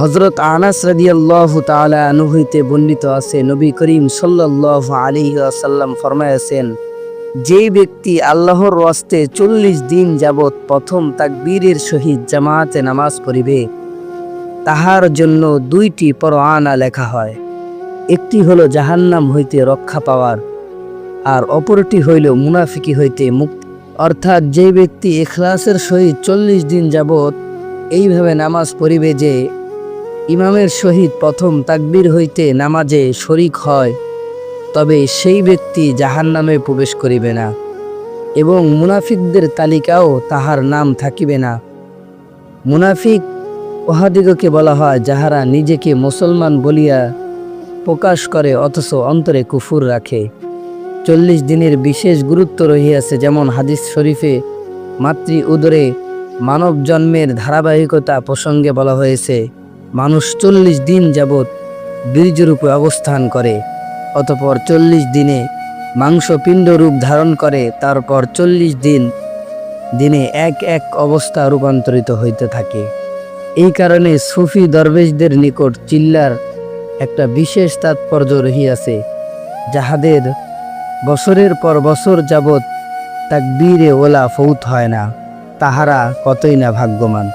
হজরত আনাস রাদিয়াল্লাহ তাআলা আনহু হইতে বর্ণিত আছে, নবী করিম সাল্লাল্লাহু আলাইহি ওয়াসাল্লাম ফরমায়াছেন, যেই ব্যক্তি আল্লাহর ওয়াস্তে চল্লিশ দিন যাবৎ প্রথম তাকবীরের সহিত জামাতে নামাজ পড়িবে, তাহার জন্য দুইটি পরোয়ানা লেখা হয়। একটি হলো জাহান্নাম হইতে রক্ষা পাওয়ার, আর অপরটি হইল মুনাফিকি হইতে মুক্তি। অর্থাৎ যে ব্যক্তি এখলাসের সহিত চল্লিশ দিন যাবৎ এইভাবে নামাজ পড়িবে যে ইমামের সহিত প্রথম তাকবীর হইতে নামাজে শরিক হয়, তবে সেই ব্যক্তি জাহান নামে প্রবেশ করিবে না এবং মুনাফিকদের তালিকাও তাহার নাম থাকিবে না। মুনাফিক উহাদিগকে বলা হয় যাহারা নিজেকে মুসলমান বলিয়া প্রকাশ করে অথচ অন্তরে কুফুর রাখে। চল্লিশ দিনের বিশেষ গুরুত্ব রহিয়াছে যেমন হাদিস শরীফে মাতৃ উদরে মানব জন্মের ধারাবাহিকতা প্রসঙ্গে বলা হয়েছে। মানুষ চল্লিশ দিন যাবৎ বীর্যরূপে অবস্থান করে, অতপর চল্লিশ দিনে মাংসপিণ্ড রূপ ধারণ করে, তারপর চল্লিশ দিন, দিনে এক এক অবস্থা রূপান্তরিত হইতে থাকে। এই কারণে সুফি দরবেশদের নিকট চিল্লার একটা বিশেষ তাৎপর্য রহিয়াছে, যাহাদের বছরের পর বছর যাবৎ তাকবীরে ওলা ফৌত হয় না, তাহারা কতই না ভাগ্যবান।